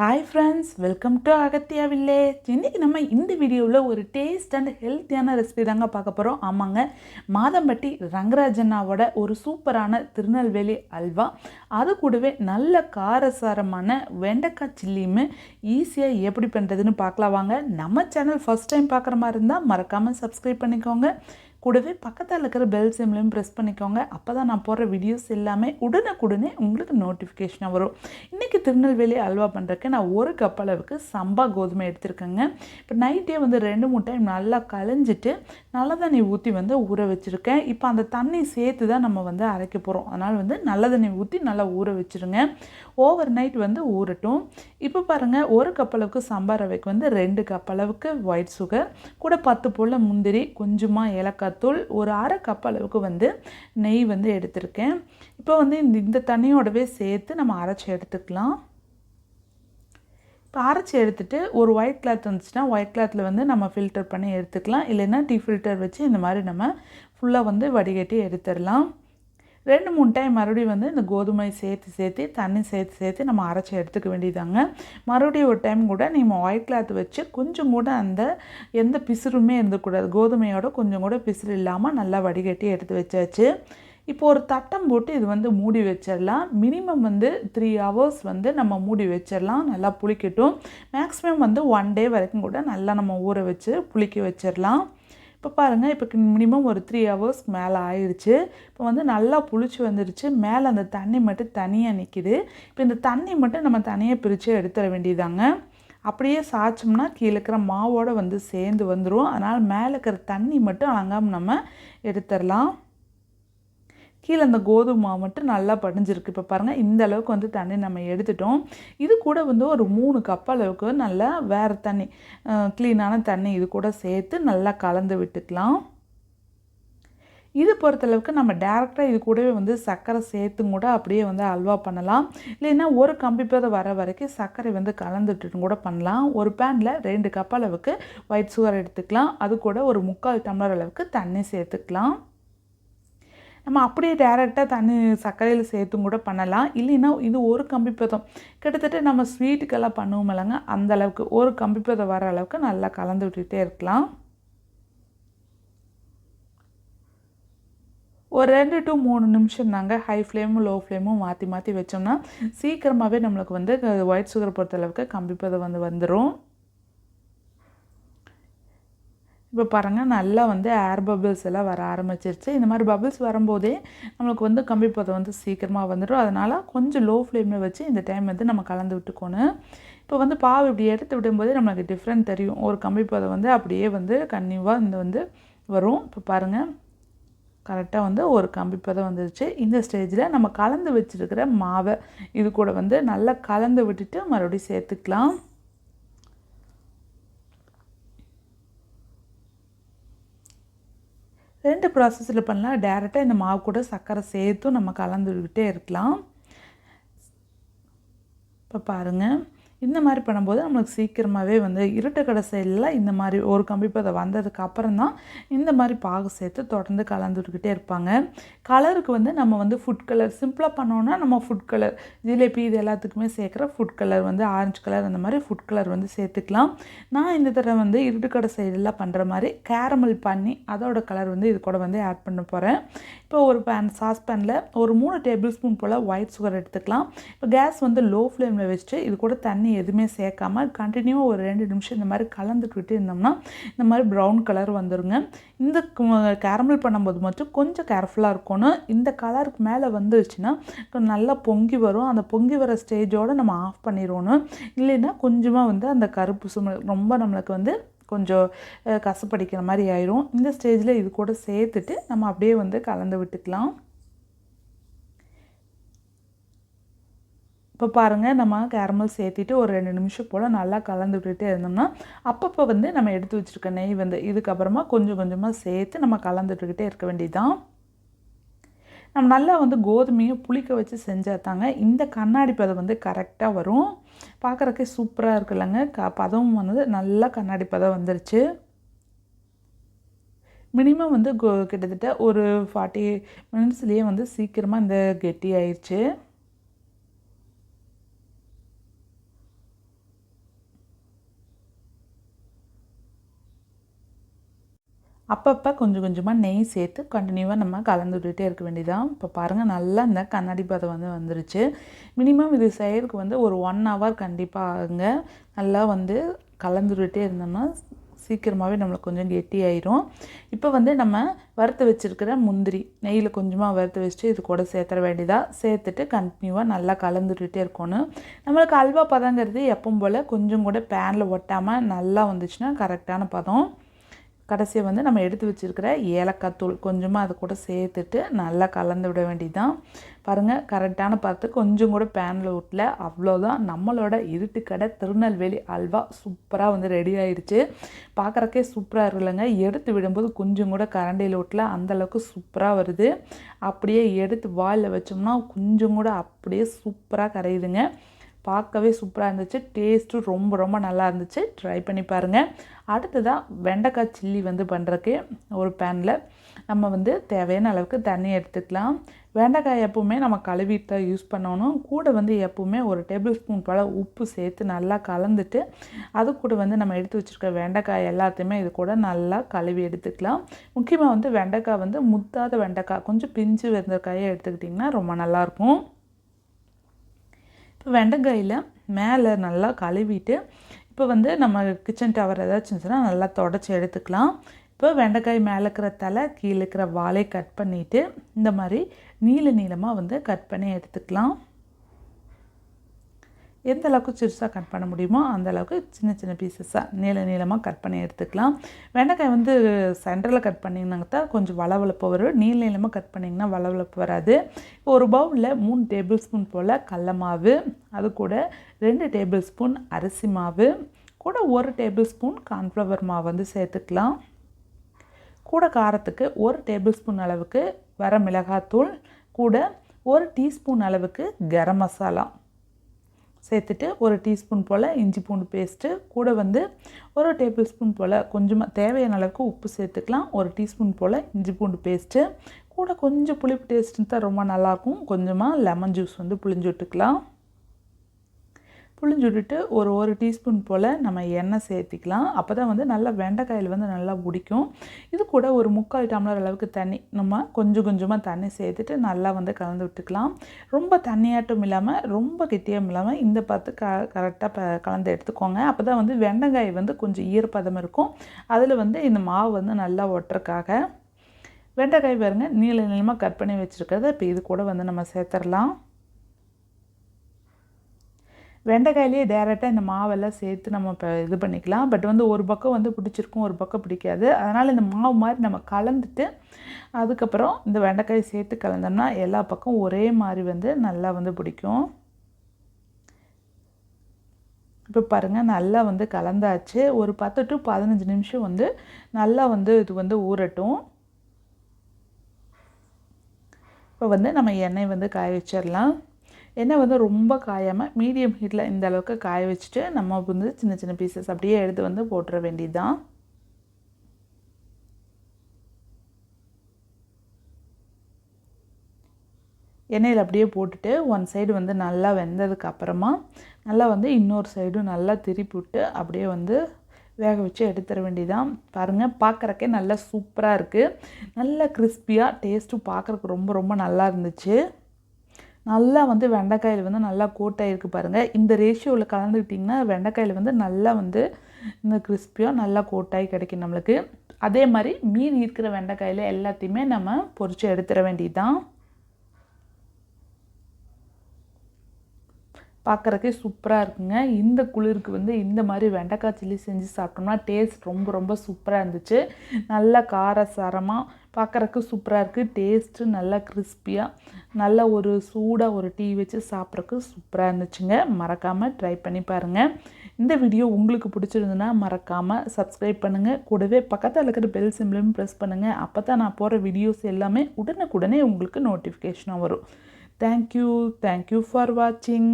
Hi friends welcome to Agathiya village இன்றைக்கி நம்ம இந்த வீடியோவில் ஒரு டேஸ்ட் அண்ட் ஹெல்த்தியான ரெசிபி தாங்க பார்க்க போகிறோம் ஆமாங்க மாதம்பட்டி ரங்கராஜண்ணாவோட ஒரு சூப்பரான திருநெல்வேலி அல்வா. அது கூடவே நல்ல காரசாரமான வெண்டைக்காய் சில்லியுமே ஈஸியாக எப்படி பண்ணுறதுன்னு பார்க்கலாம் வாங்க. நம்ம சேனல் ஃபஸ்ட் டைம் பார்க்குற மாதிரி இருந்தால் மறக்காமல் சப்ஸ்கிரைப் பண்ணிக்கோங்க. கூடவே பக்கத்தில் இருக்கிற பெல் சிம்லையும் ப்ரெஸ் பண்ணிக்கோங்க. அப்போ தான் நான் போடுற வீடியோஸ் எல்லாமே உடனுக்குடனே உங்களுக்கு நோட்டிஃபிகேஷனாக வரும். இன்றைக்கி திருநெல்வேலி அல்வா பண்ணுறதுக்கு நான் ஒரு கப் அளவுக்கு சம்பா கோதுமை எடுத்திருக்கேங்க. இப்போ நைட்டே வந்து ரெண்டு மூணு டைம் நல்லா கலைஞ்சிட்டு நல்ல தண்ணி ஊற்றி வந்து ஊற வச்சுருக்கேன். இப்போ அந்த தண்ணி சேர்த்து தான் நம்ம வந்து அரைக்க போகிறோம் அதனால் வந்து நல்ல தண்ணி ஊற்றி நல்லா ஊற வச்சுருங்க. ஓவர் நைட் வந்து ஊறட்டும். இப்போ பாருங்கள் ஒரு கப் அளவுக்கு சாம்பார் ரவைக்கு வந்து ரெண்டு கப் அளவுக்கு ஒயிட் சுகர் கூட பத்து போல் முந்திரி கொஞ்சமாக ஏலக்காய் தூள் ஒரு அரை கப் அளவுக்கு வந்து நெய் வந்து எடுத்திருக்கேன். இப்போ வந்து இந்த இந்த தண்ணியோடவே சேர்த்து நம்ம அரைச்சி எடுத்துக்கலாம். இப்போ அரைச்சி எடுத்துகிட்டு ஒரு ஒயிட் கிளாத் வந்துச்சுன்னா ஒயிட் கிளாத்தில் வந்து நம்ம ஃபில்டர் பண்ணி எடுத்துக்கலாம். இல்லைன்னா டீ ஃபில்டர் வச்சு இந்த மாதிரி நம்ம ஃபுல்லாக வந்து வடிகட்டி எடுத்துடலாம். ரெண்டு மூணு டைம் மறுபடியும் வந்து இந்த கோதுமை சேர்த்து சேர்த்து தண்ணி சேர்த்து சேர்த்து நம்ம அரைச்சி எடுத்துக்க வேண்டியதாங்க. மறுபடியும் ஒரு டைம் கூட நீங்கள் ஒயிட் கிளாத் வச்சு கொஞ்சம் கூட அந்த எந்த பிசுருமே இருந்தக்கூடாது. கோதுமையோட கொஞ்சம் கூட பிசுறு இல்லாமல் நல்லா வடிகட்டி எடுத்து வச்சாச்சு. இப்போ ஒரு தட்டம் போட்டு இது வந்து மூடி வச்சிடலாம். மினிமம் வந்து த்ரீ ஹவர்ஸ் வந்து நம்ம மூடி வச்சிடலாம். நல்லா புளிக்கட்டும். மேக்ஸிமம் வந்து ஒன் டே வரைக்கும் கூட நல்லா நம்ம ஊற வச்சு புளிக்க வச்சிடலாம். இப்போ பாருங்கள் இப்போ மினிமம் ஒரு த்ரீ ஹவர்ஸ் மேலே ஆயிடுச்சு இப்போ வந்து நல்லா புளிச்சு வந்துடுச்சு மேலே அந்த தண்ணி மட்டும் தனியாக நிற்கிது இப்போ இந்த தண்ணி மட்டும் நம்ம தனியாக பிரித்து எடுத்துட வேண்டியதாங்க. அப்படியே சாய்ச்சோம்னா கீழே இருக்கிற மாவோடு வந்து சேர்ந்து வந்துடும் அதனால் மேலே இருக்கிற தண்ணி மட்டும் அலங்காமல் நம்ம எடுத்துடலாம் கீழே அந்த கோதுமை மாவு மட்டும் நல்லா படிஞ்சிருக்கு. இப்போ பாருங்கள் இந்த அளவுக்கு வந்து தண்ணி நம்ம எடுத்துட்டோம். இது கூட வந்து ஒரு மூணு கப் அளவுக்கு நல்லா வேறு தண்ணி க்ளீனான தண்ணி இது கூட சேர்த்து நல்லா கலந்து விட்டுக்கலாம். இது பொறுத்தளவுக்கு நம்ம டேரெக்டாக இது கூடவே வந்து சர்க்கரை சேர்த்தும் கூட அப்படியே வந்து அல்வா பண்ணலாம். இல்லைன்னா ஒரு கம்பிப்பதை வர வரைக்கும் சர்க்கரை வந்து கலந்துட்டு கூட பண்ணலாம். ஒரு பேனில் ரெண்டு கப் அளவுக்கு ஒயிட் சுகர் எடுத்துக்கலாம். அது கூட ஒரு முக்கால் டம்ளர் அளவுக்கு தண்ணி சேர்த்துக்கலாம். நம்ம அப்படியே டேரெக்டாக தண்ணி சர்க்கரையில் சேர்த்தும் கூட பண்ணலாம். இல்லைன்னா இது ஒரு கம்பி பதம். கிட்டத்தட்ட நம்ம ஸ்வீட்டுக்கெல்லாம் பண்ணுவோம் இல்லைங்க. அந்த அளவுக்கு ஒரு கம்பி பதம் வர அளவுக்கு நல்லா கலந்து விட்டுகிட்டே இருக்கலாம். ஒரு ரெண்டு டு மூணு நிமிஷம் தாங்க ஹை ஃப்ளேமும் லோ ஃப்ளேமும் மாற்றி மாற்றி வச்சோம்னா சீக்கிரமாகவே நம்மளுக்கு வந்து ஒயிட் சுகர் பொறுத்தளவுக்கு கம்பி பதம் வந்து வந்துடும் இப்போ பாருங்கள் நல்லா வந்து ஏர் பபிள்ஸ் எல்லாம் வர ஆரம்பிச்சிருச்சு. இந்த மாதிரி பபிள்ஸ் வரும்போதே நம்மளுக்கு வந்து கம்பி பதம் வந்து சீக்கிரமாக வந்துடும். அதனால் கொஞ்சம் லோ ஃப்ளேமில் வச்சு இந்த டைம் வந்து நம்ம கலந்து விட்டுக்கணும். இப்போ வந்து பாவு இப்படி எடுத்து விடும்போதே நம்மளுக்கு டிஃப்ரெண்ட் தெரியும். ஒரு கம்பி பதம் வந்து அப்படியே வந்து கன்னியூவாக இந்த வந்து வரும். இப்போ பாருங்கள் கரெக்டாக வந்து ஒரு கம்பி பதம் வந்துருச்சு. இந்த ஸ்டேஜில் நம்ம கலந்து வச்சுருக்கிற மாவை இது கூட வந்து நல்லா கலந்து விட்டுட்டு மறுபடியும் சேர்த்துக்கலாம். ரெண்டு ப்ராசஸில் பண்ணலாம். டேரெக்டாக இந்த மாவு கூட சர்க்கரை சேர்த்தும் நம்ம கலந்துக்கிட்டே இருக்கலாம். இப்போ பாருங்கள் இந்த மாதிரி பண்ணும்போது நம்மளுக்கு சீக்கிரமாகவே வந்து இருட்டுக்கடை சைடில் இந்த மாதிரி ஒரு கம்பிப்பதை வந்ததுக்கு அப்புறம் தான் இந்த மாதிரி பாகு சேர்த்து தொடர்ந்து கலந்துட்டுக்கிட்டே இருப்பாங்க. கலருக்கு வந்து நம்ம வந்து ஃபுட் கலர் சிம்பிளாக பண்ணோன்னா நம்ம ஃபுட் கலர் ஜிலேபி இது எல்லாத்துக்குமே சேர்க்குற ஃபுட் கலர் வந்து ஆரஞ்சு கலர் அந்த மாதிரி ஃபுட் கலர் வந்து சேர்த்துக்கலாம். நான் இந்த தடவை வந்து இருட்டுக்கடை சைடெல்லாம் பண்ணுற மாதிரி கேரமல் பண்ணி அதோட கலர் வந்து இது கூட வந்து ஆட் பண்ண போகிறேன் இப்போ ஒரு பேன் சாஸ் பேனில் ஒரு மூணு டேபிள் ஸ்பூன் போல் ஒயிட் சுகர் எடுத்துக்கலாம். இப்போ கேஸ் வந்து லோ ஃப்ளேமில் வச்சுட்டு இது கூட தண்ணி தண்ணி எதுவுமே சேர்க்காம கண்டினியூவாக ஒரு ரெண்டு நிமிஷம் இந்த மாதிரி கலந்துக்கிட்டு இருந்தோம்னா இந்த மாதிரி ப்ரௌன் கலர் வந்துடுங்க இந்த கேரமல் பண்ணும்போது மட்டும் கொஞ்சம் கேர்ஃபுல்லாக இருக்கணும். இந்த கலருக்கு மேலே வந்துருச்சுன்னா நல்லா பொங்கி வரும். அந்த பொங்கி வர ஸ்டேஜோடு நம்ம ஆஃப் பண்ணிடணும். இல்லைன்னா கொஞ்சமாக வந்து அந்த கருப்பு சும ரொம்ப நம்மளுக்கு வந்து கொஞ்சம் கசப்படிக்கிற மாதிரி ஆயிரும். இந்த ஸ்டேஜில் இது கூட சேர்த்துட்டு நம்ம அப்படியே வந்து கலந்து விட்டுக்கலாம். இப்போ பாருங்கள் நம்ம கேரமல் சேர்த்திட்டு ஒரு ரெண்டு நிமிஷம் போல் நல்லா கலந்து விட்டுட்டே இருந்தோம்னா அப்பப்போ வந்து நம்ம எடுத்து வச்சுருக்க நெய் வந்து இதுக்கப்புறமா கொஞ்சம் கொஞ்சமாக சேர்த்து நம்ம கலந்துட்டுக்கிட்டே இருக்க வேண்டியதுதான். நம்ம நல்லா வந்து கோதுமையும் புளிக்க வச்சு செஞ்சால் தாங்க இந்த கண்ணாடி பதம் வந்து கரெக்டாக வரும். பார்க்குறக்கே சூப்பராக இருக்குல்லங்க. க பதமும் வந்து நல்லா கண்ணாடி பதம் வந்துருச்சு. மினிமம் வந்து கோ கிட்டத்தட்ட ஒரு ஃபார்ட்டி மினிட்ஸ்லேயே வந்து சீக்கிரமாக இந்த கெட்டி ஆயிடுச்சு அப்பப்போ கொஞ்சம் கொஞ்சமாக நெய் சேர்த்து கண்டினியூவாக நம்ம கலந்து விட்டுகிட்டே இருக்க வேண்டியதான் இப்போ பாருங்கள் நல்லா இந்த கண்ணாடி பதம் வந்து வந்துருச்சு. மினிமம் இது செய்யறதுக்கு வந்து ஒரு ஒன் ஹவர் கண்டிப்பாக ஆகுங்க. நல்லா வந்து கலந்து விட்டுட்டே இருந்தோம்னா சீக்கிரமாகவே நம்மளுக்கு கொஞ்சம் கெட்டி ஆயிரும். இப்போ வந்து நம்ம வறுத்து வச்சுருக்கிற முந்திரி நெய்யில் கொஞ்சமாக வறுத்து வச்சுட்டு இது கூட சேர்த்துற வேண்டியதாக சேர்த்துட்டு கண்டினியூவாக நல்லா கலந்துட்டுட்டே இருக்கணும். நம்மளுக்கு அல்வா பதங்கிறது எப்பவும் போல் கொஞ்சம் கூட பேனில் ஒட்டாமல் நல்லா வந்துச்சுன்னா கரெக்டான பதம். கடைசியாக வந்து நம்ம எடுத்து வச்சுருக்கிற ஏலக்காய் தூள் கொஞ்சமாக அது கூட சேர்த்துட்டு நல்லா கலந்து விட வேண்டியதுதான். பாருங்கள் கரெக்டான பார்த்து கொஞ்சம் கூட பேனில் விட்டல அவ்வளோதான் நம்மளோட இருட்டு கடை திருநெல்வேலி அல்வா சூப்பராக வந்து ரெடி ஆயிடுச்சு பார்க்குறக்கே சூப்பராக இருக்குல்லங்க. எடுத்து விடும்போது கொஞ்சம் கூட கரண்டியில் விட்டல அந்தளவுக்கு சூப்பராக வருது. அப்படியே எடுத்து வாயில் வச்சோம்னா கொஞ்சம் கூட அப்படியே சூப்பராக கரையுதுங்க. பார்க்கவே சூப்பராக இருந்துச்சு. டேஸ்ட்டும் ரொம்ப ரொம்ப நல்லா இருந்துச்சு. ட்ரை பண்ணி பாருங்கள் அடுத்ததாக வெண்டைக்காய் சில்லி வந்து பண்ணுறக்கு ஒரு பேனில் நம்ம வந்து தேவையான அளவுக்கு தண்ணி எடுத்துக்கலாம். வெண்டைக்காய் எப்போவுமே நம்ம கழுவிட்டு தான் யூஸ் பண்ணணும். கூட வந்து எப்போவுமே ஒரு டேபிள் ஸ்பூன் போல் உப்பு சேர்த்து நல்லா கலந்துட்டு அது கூட வந்து நம்ம எடுத்து வச்சுருக்க வெண்டைக்காய் எல்லாத்தையுமே இது கூட நல்லா கழுவி எடுத்துக்கலாம். முக்கியமாக வந்து வெண்டைக்காய் வந்து முத்தாத வெண்டைக்காய் கொஞ்சம் பிஞ்சு வெந்தக்காயை எடுத்துக்கிட்டிங்கன்னா ரொம்ப நல்லாயிருக்கும் வெண்டைக்காயில் மேலே நல்லா கழுவிட்டு இப்போ வந்து நம்ம கிச்சன் டவர் ஏதாச்சும் இருந்துச்சுன்னா நல்லா தொடச்சி எடுத்துக்கலாம். இப்போ வெண்டைக்காய் மேலே இருக்கிற தலை கீழே இருக்கிற வாழை கட் பண்ணிவிட்டு இந்த மாதிரி நீள நீளமாக வந்து கட் பண்ணி எடுத்துக்கலாம். எந்த அளவுக்கு சிறுசாக கட் பண்ண முடியுமோ அந்த அளவுக்கு சின்ன சின்ன பீசஸாக நீள நீளமாக கட் பண்ணி எடுத்துக்கலாம். வெண்டைக்காய் வந்து சென்டரில் கட் பண்ணிங்கனாங்க தான் கொஞ்சம் வளவளப்பு வரும். நீள நீளமாக கட் பண்ணிங்கன்னா வளவளப்பு வராது. இப்போ ஒரு பவுலில் மூணு டேபிள் ஸ்பூன் போல் கடல மாவு அது கூட ரெண்டு டேபிள் ஸ்பூன் அரிசி மாவு கூட ஒரு டேபிள் ஸ்பூன் கார்ன்ஃப்ளவர் மாவு வந்து சேர்த்துக்கலாம். கூட காரத்துக்கு ஒரு டேபிள் ஸ்பூன் அளவுக்கு வர மிளகாத்தூள் கூட ஒரு டீஸ்பூன் அளவுக்கு கரம் மசாலா. சேர்த்துட்டு ஒரு டீஸ்பூன் போல் இஞ்சி பூண்டு பேஸ்ட்டு கூட வந்து ஒரு டேபிள் ஸ்பூன் போல் கொஞ்சமாக தேவையான அளவுக்கு உப்பு சேர்த்துக்கலாம். ஒரு டீஸ்பூன் போல் இஞ்சி பூண்டு பேஸ்ட்டு கூட கொஞ்சம் புளிப்பு டேஸ்ட்டு தான் ரொம்ப நல்லாயிருக்கும் கொஞ்சமாக லெமன் ஜூஸ் வந்து புளிஞ்சு விட்டுக்கலாம். புளிஞ்சு விட்டுட்டு ஒரு ஒரு டீஸ்பூன் போல் நம்ம எண்ணெய் சேர்த்திக்கலாம். அப்போ தான் வந்து நல்லா வெண்டைக்காயில் வந்து நல்லா பிடிக்கும் இது கூட ஒரு முக்கால் டம்ளர் அளவுக்கு தண்ணி நம்ம கொஞ்சம் கொஞ்சமாக தண்ணி சேர்த்துட்டு நல்லா வந்து கலந்து விட்டுக்கலாம். ரொம்ப தண்ணியாட்டும் இல்லாமல் ரொம்ப கெட்டியும் இல்லாமல் இந்த பார்த்து க கரெக்டாக ப கலந்து எடுத்துக்கோங்க. அப்போ தான் வந்து வெண்டைக்காய் வந்து கொஞ்சம் ஈரப்பதம் இருக்கும். அதில் வந்து இந்த மாவு வந்து நல்லா ஒட்டுறக்காக வெண்டைக்காய் பாருங்க நீள நீளமாக கட் பண்ணி வச்சுருக்கிறத இப்போ இது கூட வந்து நம்ம சேர்த்துடலாம் வெண்டைக்காயிலே டேரெக்டாக இந்த மாவெல்லாம் சேர்த்து நம்ம இப்போ இது பண்ணிக்கலாம். பட் வந்து ஒரு பக்கம் வந்து பிடிச்சிருக்கும் ஒரு பக்கம் பிடிக்காது. அதனால் இந்த மாவு மாதிரி நம்ம கலந்துட்டு அதுக்கப்புறம் இந்த வெண்டைக்காய் சேர்த்து கலந்தோம்னா எல்லா பக்கம் ஒரே மாதிரி வந்து நல்லா வந்து பிடிக்கும். இப்போ பாருங்கள் நல்லா வந்து கலந்தாச்சு. ஒரு பத்து டு பதினஞ்சு நிமிஷம் வந்து நல்லா வந்து இது வந்து ஊறட்டும். இப்போ வந்து நம்ம எண்ணெய் வந்து காய வச்சிடலாம். எண்ணெய் வந்து ரொம்ப காயாமல் மீடியம் ஹீட்டில் இந்த அளவுக்கு காய வச்சுட்டு நம்ம வந்து சின்ன சின்ன பீசஸ் அப்படியே எடுத்து வந்து போட்டுற வேண்டியது தான் எண்ணெயில் அப்படியே போட்டுட்டு ஒன் சைடு வந்து நல்லா வெந்ததுக்கு அப்புறமா நல்லா வந்து இன்னொரு சைடும் நல்லா திருப்பி விட்டு அப்படியே வந்து வேக வச்சு எடுத்துட வேண்டியதான் பாருங்கள் பார்க்குறக்கே நல்லா சூப்பராக இருக்குது நல்லா கிறிஸ்பியாக டேஸ்ட்டும் பார்க்குறக்கு ரொம்ப ரொம்ப நல்லா இருந்துச்சு. நல்லா வந்து வெண்டைக்காயில் வந்து நல்லா கோட்டாயிருக்கு பாருங்கள் இந்த ரேஷியோவில் கலந்துக்கிட்டிங்கன்னா வெண்டைக்காயில் வந்து நல்லா வந்து இந்த கிறிஸ்பியாக நல்லா கோட்டாகி கிடைக்கும் நம்மளுக்கு. அதே மாதிரி மீதி இருக்கிற வெண்டைக்காயில் எல்லாத்தையுமே நம்ம பொரித்து எடுத்துட வேண்டியதுதான். பார்க்குறக்கே சூப்பராக இருக்குங்க. இந்த குளிருக்கு வந்து இந்த மாதிரி வெண்டைக்காய் சில்லி செஞ்சு சாப்பிட்டோம்னா டேஸ்ட் ரொம்ப ரொம்ப சூப்பராக இருந்துச்சு. நல்லா காரசாரமாக பார்க்குறக்கு சூப்பராக இருக்குது டேஸ்ட்டு நல்லா கிறிஸ்பியாக நல்ல ஒரு சூடாக ஒரு டீ வச்சு சாப்பிட்றக்கு சூப்பராக இருந்துச்சுங்க. மறக்காமல் ட்ரை பண்ணி பாருங்கள் இந்த வீடியோ உங்களுக்கு பிடிச்சிருந்துன்னா மறக்காமல் சப்ஸ்கிரைப் பண்ணுங்கள் கூடவே பக்கத்தில் இருக்கிற பெல் சிம்லையும் ப்ரெஸ் பண்ணுங்கள் அப்போ தான் நான் போகிற வீடியோஸ் எல்லாமே உடனுக்குடனே உங்களுக்கு நோட்டிஃபிகேஷனாக வரும். தேங்க்யூ தேங்க்யூ ஃபார் வாட்சிங்